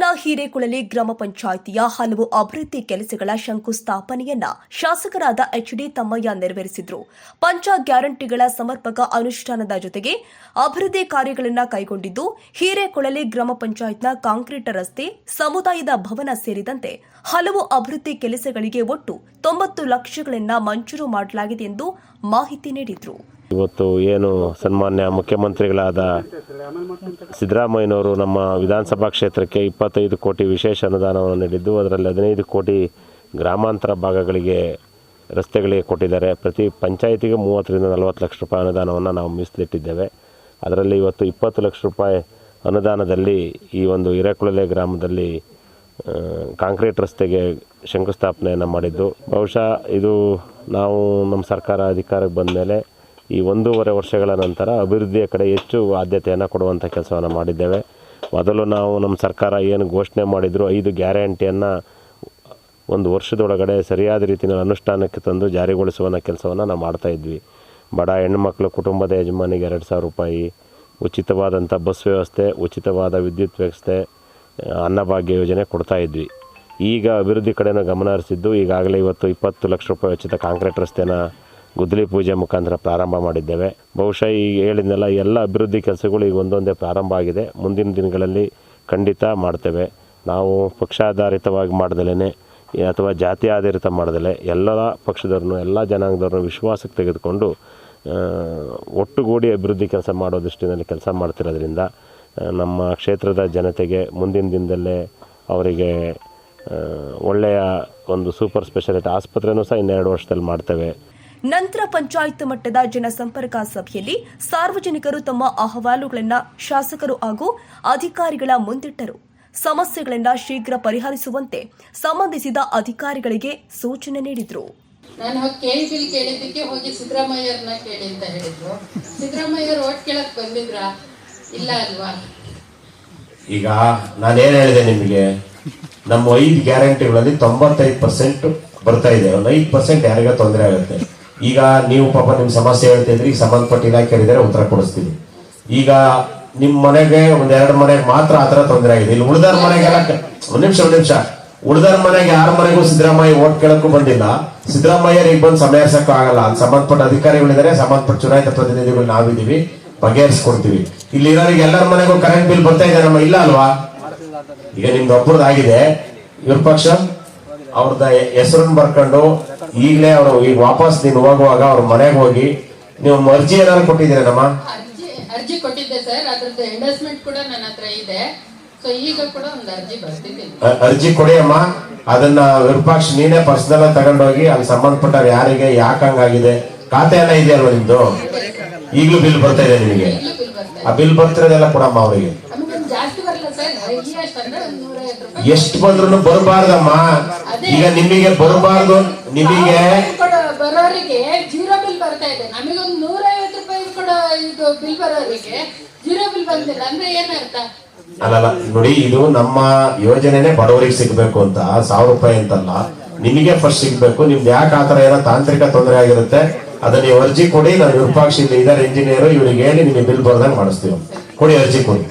ತಾಲೂಕಿನ ಹಿರೇಕುಳಲಿ ಗ್ರಾಮ ಪಂಚಾಯಿತಿಯ ಹಲವು ಅಭಿವೃದ್ಧಿ ಕೆಲಸಗಳ ಶಂಕುಸ್ಥಾಪನೆಯನ್ನ ಶಾಸಕರಾದ ಎಚ್ ಡಿ ತಮ್ಮಯ್ಯ ನೆರವೇರಿಸಿದ್ರು. ಪಂಚ ಗ್ಯಾರಂಟಿಗಳ ಸಮರ್ಪಕ ಅನುಷ್ಠಾನದ ಜೊತೆಗೆ ಅಭಿವೃದ್ಧಿ ಕಾರ್ಯಗಳನ್ನು ಕೈಗೊಂಡಿದ್ದು ಹಿರೇಕೊಳಲಿ ಗ್ರಾಮ ಪಂಚಾಯತ್ನ ಕಾಂಕ್ರೀಟ್ ರಸ್ತೆ, ಸಮುದಾಯದ ಭವನ ಸೇರಿದಂತೆ ಹಲವು ಅಭಿವೃದ್ಧಿ ಕೆಲಸಗಳಿಗೆ ಒಟ್ಟು ತೊಂಬತ್ತು ಲಕ್ಷಗಳನ್ನ ಮಂಜೂರು ಮಾಡಲಾಗಿದೆ ಎಂದು ಮಾಹಿತಿ ನೀಡಿದರು. ಇವತ್ತು ಏನು ಸನ್ಮಾನ್ಯ ಮುಖ್ಯಮಂತ್ರಿಗಳಾದ ಸಿದ್ದರಾಮಯ್ಯನವರು ನಮ್ಮ ವಿಧಾನಸಭಾ ಕ್ಷೇತ್ರಕ್ಕೆ ಇಪ್ಪತ್ತೈದು ಕೋಟಿ ವಿಶೇಷ ಅನುದಾನವನ್ನು ನೀಡಿದ್ದು, ಅದರಲ್ಲಿ ಹದಿನೈದು ಕೋಟಿ ಗ್ರಾಮಾಂತರ ಭಾಗಗಳಿಗೆ ರಸ್ತೆಗಳಿಗೆ ಕೊಟ್ಟಿದ್ದಾರೆ. ಪ್ರತಿ ಪಂಚಾಯಿತಿಗೆ ಮೂವತ್ತರಿಂದ ನಲವತ್ತು ಲಕ್ಷ ರೂಪಾಯಿ ಅನುದಾನವನ್ನು ನಾವು ಮೀಸಲಿಟ್ಟಿದ್ದೇವೆ. ಅದರಲ್ಲಿ ಇವತ್ತು ಇಪ್ಪತ್ತು ಲಕ್ಷ ರೂಪಾಯಿ ಅನುದಾನದಲ್ಲಿ ಈ ಒಂದು ಹಿರೇಕುಳಲೆ ಗ್ರಾಮದಲ್ಲಿ ಕಾಂಕ್ರೀಟ್ ರಸ್ತೆಗೆ ಶಂಕುಸ್ಥಾಪನೆಯನ್ನು ಮಾಡಿದ್ದು. ಬಹುಶಃ ಇದು ನಾವು ನಮ್ಮ ಸರ್ಕಾರ ಅಧಿಕಾರಕ್ಕೆ ಬಂದ ಮೇಲೆ ಈ ಒಂದೂವರೆ ವರ್ಷಗಳ ನಂತರ ಅಭಿವೃದ್ಧಿಯ ಕಡೆ ಹೆಚ್ಚು ಆದ್ಯತೆಯನ್ನು ಕೊಡುವಂಥ ಕೆಲಸವನ್ನು ಮಾಡಿದ್ದೇವೆ. ಮೊದಲು ನಾವು ನಮ್ಮ ಸರ್ಕಾರ ಏನು ಘೋಷಣೆ ಮಾಡಿದ್ರು ಐದು ಗ್ಯಾರಂಟಿಯನ್ನು ಒಂದು ವರ್ಷದೊಳಗಡೆ ಸರಿಯಾದ ರೀತಿಯಲ್ಲಿ ಅನುಷ್ಠಾನಕ್ಕೆ ತಂದು ಜಾರಿಗೊಳಿಸುವ ಕೆಲಸವನ್ನು ನಾವು ಮಾಡ್ತಾಯಿದ್ವಿ ಬಡ ಹೆಣ್ಣುಮಕ್ಕಳು ಕುಟುಂಬದ ಯಜಮಾನಿಗೆ ಎರಡು ಸಾವಿರ ರೂಪಾಯಿ ಉಚಿತವಾದಂಥ ಬಸ್ ವ್ಯವಸ್ಥೆ, ಉಚಿತವಾದ ವಿದ್ಯುತ್ ವ್ಯವಸ್ಥೆ, ಅನ್ನಭಾಗ್ಯ ಯೋಜನೆ ಕೊಡ್ತಾ ಇದ್ವಿ. ಈಗ ಅಭಿವೃದ್ಧಿ ಕಡೆನೂ ಗಮನ ಹರಿಸಿದ್ದು ಈಗಾಗಲೇ ಇವತ್ತು ಇಪ್ಪತ್ತು ಲಕ್ಷ ರೂಪಾಯಿ ಉಚಿತ ಕಾಂಕ್ರೀಟ್ ರಸ್ತೆನ ಗುದ್ದಲಿ ಪೂಜೆ ಮುಖಾಂತರ ಪ್ರಾರಂಭ ಮಾಡಿದ್ದೇವೆ. ಬಹುಶಃ ಈಗ ಹೇಳಿದ್ನೆಲ್ಲ, ಎಲ್ಲ ಅಭಿವೃದ್ಧಿ ಕೆಲಸಗಳು ಈಗ ಒಂದೊಂದೇ ಪ್ರಾರಂಭ ಆಗಿದೆ. ಮುಂದಿನ ದಿನಗಳಲ್ಲಿ ಖಂಡಿತ ಮಾಡ್ತೇವೆ. ನಾವು ಪಕ್ಷಾಧಾರಿತವಾಗಿ ಮಾಡ್ದಲೇ ಅಥವಾ ಜಾತಿ ಆಧಾರಿತ ಮಾಡ್ದಲೇ ಎಲ್ಲ ಪಕ್ಷದವ್ರನ್ನು, ಎಲ್ಲ ಜನಾಂಗದವ್ರನ್ನು ವಿಶ್ವಾಸಕ್ಕೆ ತೆಗೆದುಕೊಂಡು ಒಟ್ಟುಗೂಡಿ ಅಭಿವೃದ್ಧಿ ಕೆಲಸ ಮಾಡೋ ದೃಷ್ಟಿನಲ್ಲಿ ಕೆಲಸ ಮಾಡ್ತಿರೋದ್ರಿಂದ ನಮ್ಮ ಕ್ಷೇತ್ರದ ಜನತೆಗೆ ಮುಂದಿನ ದಿನದಲ್ಲೇ ಅವರಿಗೆ ಒಳ್ಳೆಯ ಒಂದು ಸೂಪರ್ ಸ್ಪೆಷಾಲಿಟಿ ಆಸ್ಪತ್ರೆನೂ ಸಹ ಇನ್ನೆರಡು ವರ್ಷದಲ್ಲಿ ಮಾಡ್ತೇವೆ. ನಂತರ ಪಂಚಾಯತ್ ಮಟ್ಟದ ಜನಸಂಪರ್ಕ ಸಭೆಯಲ್ಲಿ ಸಾರ್ವಜನಿಕರು ತಮ್ಮ ಅಹವಾಲುಗಳನ್ನು ಶಾಸಕರು ಹಾಗೂ ಅಧಿಕಾರಿಗಳ ಮುಂದಿಟ್ಟರು. ಸಮಸ್ಯೆಗಳನ್ನು ಶೀಘ್ರ ಪರಿಹರಿಸುವಂತೆ ಸಂಬಂಧಿಸಿದ ಅಧಿಕಾರಿಗಳಿಗೆ ಸೂಚನೆ ನೀಡಿದರು. ನಾನು ಹೋಗಿ ಕೇಳಿ ಕೇಳಿದ್ದಕ್ಕೆ ಹೋಗಿ ಸಿದ್ದರಾಮಯ್ಯರನ್ನ ಕೇಳಿ ಅಂತ ಹೇಳಿದ್ರು. ಸಿದ್ದರಾಮಯ್ಯರು ಓಟ್ ಕೇಳಕ್ ಬಂದಿದ್ರಾ? ಇಲ್ಲ ಅಲ್ವಾ? ಈಗ ನಾನೇನು ಹೇಳಿದೆ ನಿಮಗೆ? ನಮ್ಮ ಐದು ಗ್ಯಾರಂಟಿಗಳಲ್ಲಿ ತೊಂಬತ್ತೈದು ಪರ್ಸೆಂಟ್ ಬರ್ತಾ ಇದೆ. ಒಂದು ಐದು ಪರ್ಸೆಂಟ್ ಯಾರಿಗ ತೊಂದರೆ ಆಗುತ್ತೆ. ಈಗ ನೀವು ಪಾಪ ನಿಮ್ಮ ಸಮಸ್ಯೆ ಹೇಳ್ತಿದ್ರಿ ಈಗ ಸಂಬಂಧಪಟ್ಟ ಇಲಾಖೆ ಹೇಳಿದರೆ ಉತ್ತರ ಕೊಡಿಸ್ತೀನಿ. ಈಗ ನಿಮ್ಮ ಮನೆಗೆ ಒಂದ್ ಎರಡು ಮನೆಗೆ ಮಾತ್ರ ಆ ಥರ ತೊಂದರೆ ಆಗಿದೆ. ಇಲ್ಲಿ ಉಳಿದಾರ ಮನೆಗೆಲ್ಲ ಕ- ಒಂದ್ ನಿಮಿಷ ಒಂದ್ ನಿಮಿಷ. ಉಳಿದಾರ ಮನೆಗೆ ಯಾರ ಮನೆಗೂ ಸಿದ್ದರಾಮಯ್ಯ ಓಟ್ ಕೇಳಕ್ಕೂ ಬಂದಿಲ್ಲ. ಸಿದ್ದರಾಮಯ್ಯ ಈಗ ಬಂದು ಸಮಯರ್ಸಕ್ಕೂ ಆಗಲ್ಲ. ಅಲ್ಲಿ ಸಂಬಂಧಪಟ್ಟ ಅಧಿಕಾರಿಗಳಿದ್ದಾರೆ ಸಂಬಂಧಪಟ್ಟ ಚುನಾಯಿತ ಪ್ರತಿನಿಧಿಗಳು ನಾವಿದ್ದೀವಿ, ಬಗೆಹರಿಸ್ಕೊಡ್ತೀವಿ. ಇಲ್ಲಿ ಇರೋರಿಗೆ ಎಲ್ಲರ ಮನೆಗೂ ಕರೆಂಟ್ ಬಿಲ್ ಬರ್ತಾ ಇದೆ ಇಲ್ಲ ಅಲ್ವಾ? ಈಗ ನಿಮ್ದು ಒಬ್ಬರದ್ದು ಆಗಿದೆ ಇವ್ರ ಪಕ್ಷ? ಅವ್ರದ್ದು ಹೆಸರನ್ನ ಬರ್ಕೊಂಡು ಈಗಲೇ ಅವರು ಈಗ ವಾಪಸ್ ನೀನು ಹೋಗುವಾಗ ಅವ್ರ ಮನೆಗೆ ಹೋಗಿ ನೀವು ಅರ್ಜಿ ಏನಾದ್ರು ಕೊಟ್ಟಿದ್ದೀರಾ ನಮ್ಮ ಅರ್ಜಿ ಕೊಟ್ಟಿದ್ದೆ ಸರ್. ಅದ್ರದ್ದು ಎಂಡಸ್ಮೆಂಟ್ ಕೂಡ ನನ್ನ ಹತ್ರ ಇದೆ. ಸೊ ಈಗ ಕೂಡ ಒಂದು ಅರ್ಜಿ ಕೊಡಿ ಅಮ್ಮ. ಅದನ್ನ ವಿರೂಪಾಕ್ಷ ನೀನೇ ಪರ್ಸನಲ್ ತಗೊಂಡೋಗಿ ಅಲ್ಲಿ ಸಂಬಂಧಪಟ್ಟ ಯಾರಿಗೆ ಯಾಕೆ ಹಂಗಾಗಿದೆ? ಖಾತೆ ಎಲ್ಲ ಇದೆಯಲ್ವ ನಿಮ್ದು? ಈಗಲೂ ಬಿಲ್ ಬರ್ತಾ ಇದೆ ನಿಮಗೆ? ಆ ಬಿಲ್ ಬರ್ತಿರೋದೆಲ್ಲ ಕೊಡಮ್ಮ ಅವರಿಗೆ. ಎಷ್ಟು ಬಂದ್ರು ಬರಬಾರ್ದಮ್ಮ. ಈಗ ನಿಮಗೆ ಬರಬಾರ್ದು ನಿಮಗೆ ಬರೋರಿಗೆ ಜೀರೋ ಬಿಲ್ ಬರ್ತಾ ಇದೆ. ನಮಗೊಂದು ನೂರೈವತ್ತು ರೂಪಾಯಿ ಕೂಡ ಇದು ಬಿಲ್ ಬರೋರಿಗೆ ಜೀರೋ ಬಿಲ್ ಬಂದಿಲ್ಲ ಅಂದ್ರೆ ಏನರ್ಥ? ಅಲ್ಲಲ್ಲ ನೋಡಿ ಇದು ನಮ್ಮ ಯೋಜನೆನೆ ಬಡವರಿಗೆ ಸಿಗ್ಬೇಕು ಅಂತ ಸಾವಿರ ರೂಪಾಯಿ ಅಂತಲ್ಲ. ನಿಮಗೆ ಫಸ್ಟ್ ಸಿಗ್ಬೇಕು. ನಿಮ್ದು ಯಾಕೆ ಆತರ ಏನೋ ತಾಂತ್ರಿಕ ತೊಂದರೆ ಆಗಿರುತ್ತೆ? ಅದನ್ನ ನೀವು ಅರ್ಜಿ ಕೊಡಿ. ನಾನು ವಿರೂಪಾಕ್ಷ ಇದ್ದಾರೆ ಇದಾರೆ ಇಂಜಿನಿಯರ್ ಇವರಿಗೆ ಹೇಳಿ ನಿಮಗೆ ಬಿಲ್ ಬರ್ದಂಗೆ ಮಾಡಿಸ್ತೀವಿ ಕೊಡಿ ಅರ್ಜಿ ಕೊಡಿ.